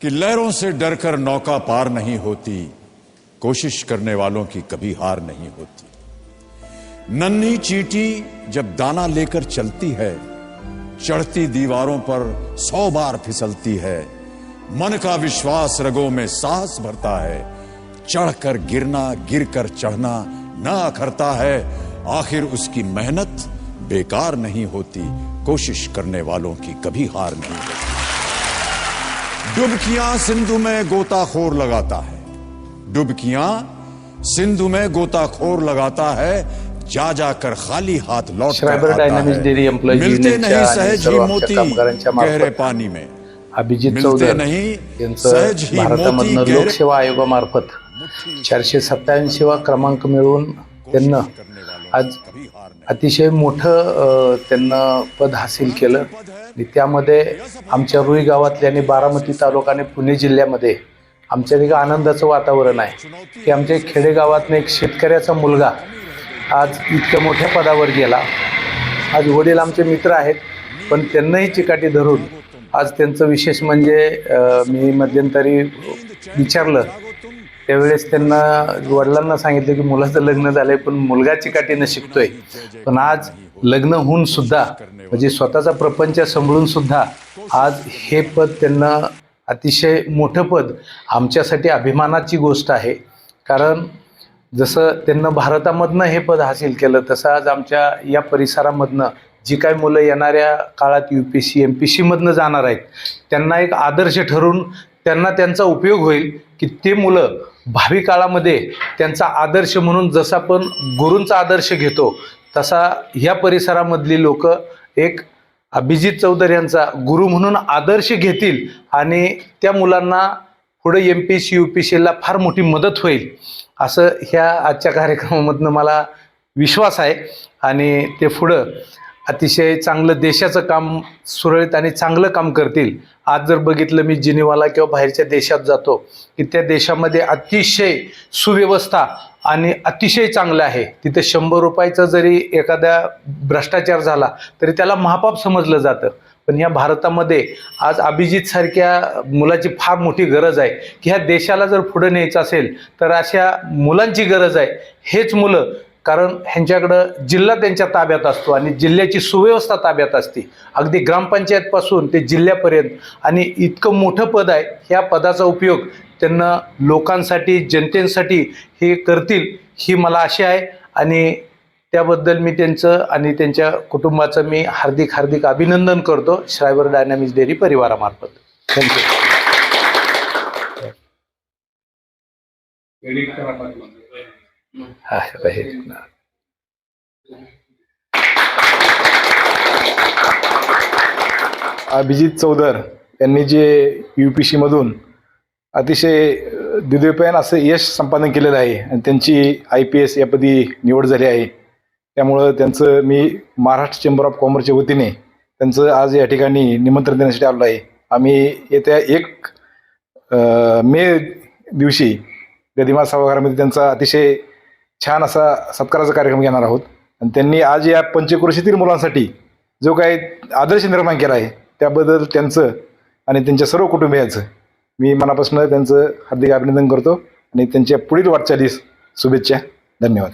कि लहरों से डरकर नौका पार नहीं होती, कोशिश करने वालों की कभी हार नहीं होती। नन्ही चीटी जब दाना लेकर चलती है, चढ़ती दीवारों पर सौ बार फिसलती है, मन का विश्वास रगों में साहस भरता है, चढ़कर गिरना, गिरकर चढ़ना न अखरता है, आखिर उसकी मेहनत बेकार नहीं होती, कोशिश करने वालों की कभी हार नहीं होती। डुबकियां सिंधु में गोताखोर लगाता है। डुबकियां सिंधु में गोताखोर लगाता है जा जाकर खाली हाथ लौट है। मिलते नहीं सहज ही मोती गहरे पानी में। अभिजित चौधर नहीं यांचं सहज भारतामधनं लोकसेवा आयोगामार्फत चारशे सत्याऐंशीवा क्रमांक मिळवून त्यांना आज अतिशय मोठं त्यांना पद हासिल केलं. आणि त्यामध्ये आमच्या रुई गावातल्या आणि बारामती तालुका आणि पुणे जिल्ह्यामध्ये आमच्या एक आनंदाचं वातावरण आहे की आमच्या खेडेगावातनं एक शेतकऱ्याचा मुलगा आज इतक्या मोठ्या पदावर गेला. आज वडील आमचे मित्र आहेत पण त्यांनाही चिकाटी धरून आज त्यांचं विशेष म्हणजे मी मध्यंतरी विचारलं. त्यावेळेस त्यांना वडिलांना सांगितलं की मुलाचं लग्न झालंय पण मुलगा चिकाटीनं शिकतोय. पण आज लग्न होऊन सुद्धा म्हणजे स्वतःचा प्रपंच सांभाळून सुद्धा आज हे पद त्यांना अतिशय मोठं पद आमच्यासाठी अभिमानाची गोष्ट आहे. कारण जसं त्यांना भारतामधनं हे पद हासिल केलं तसं आज आमच्या या परिसरामधनं जी काय मुलं येणाऱ्या काळात U P C M P सीमधनं जाणार आहेत त्यांना एक आदर्श ठरून त्यांना त्यांचा उपयोग होईल की ते मुलं भावी काळामध्ये त्यांचा आदर्श म्हणून जसा आपण गुरूंचा आदर्श घेतो तसा ह्या परिसरामधली लोक एक अभिजित चौधरी यांचा गुरु म्हणून आदर्श घेतील आणि त्या मुलांना पुढे M P C U P सीला फार मोठी मदत होईल असं ह्या आजच्या कार्यक्रमामधनं मला विश्वास आहे. आणि ते पुढं अतिशय चांगलं देशाचं काम सुरळीत आणि चांगलं काम करतील. आज जर बघितलं मी जिनिवाला किंवा बाहेरच्या देशात जातो की त्या देशामध्ये अतिशय सुव्यवस्था आणि अतिशय चांगलं आहे. तिथे शंभर रुपयाचा जरी एखाद्या भ्रष्टाचार झाला तरी त्याला महापाप समजलं जातं. पण ह्या भारतामध्ये आज अभिजित सारख्या मुलाची फार मोठी गरज आहे की ह्या देशाला जर पुढे न्यायचं असेल तर अशा मुलांची गरज आहे. हेच मुलं कारण ह्यांच्याकडं जिल्हा त्यांच्या ताब्यात असतो आणि जिल्ह्याची सुव्यवस्था ताब्यात असते. अगदी ग्रामपंचायतपासून ते जिल्ह्यापर्यंत. आणि इतकं मोठं पद आहे ह्या पदाचा उपयोग त्यांना लोकांसाठी जनतेसाठी हे करतील ही मला आशा आहे. आणि त्याबद्दल मी त्यांचं आणि त्यांच्या कुटुंबाचं मी हार्दिक हार्दिक अभिनंदन करतो. श्रायबर डायनामिक्स डेअरी परिवारामार्फत. थँक्यू हा हे अभिजित चौधर यांनी जे यू पी सीमधून अतिशय अ, असं यश संपादन केलेलं आहे आणि त्यांची आय पी एस यापदी निवड झाली आहे त्यामुळं त्यांचं मी महाराष्ट्र चेंबर ऑफ कॉमर्सच्या वतीने त्यांचं आज या ठिकाणी निमंत्रण देण्यासाठी आलो आहे. आम्ही येत्या एक मे दिवशी गदिमा सभागृहामध्ये त्यांचा अतिशय छान असा सत्काराचा कार्यक्रम घेणार आहोत. आणि त्यांनी आज या पंचक्रोशीतील मुलांसाठी जो काही आदर्श निर्माण केला आहे त्याबद्दल त्यांचं आणि त्यांच्या सर्व कुटुंबियांचं मी मनापासून त्यांचं हार्दिक अभिनंदन करतो आणि त्यांच्या पुढील वाटचालीस शुभेच्छा. धन्यवाद.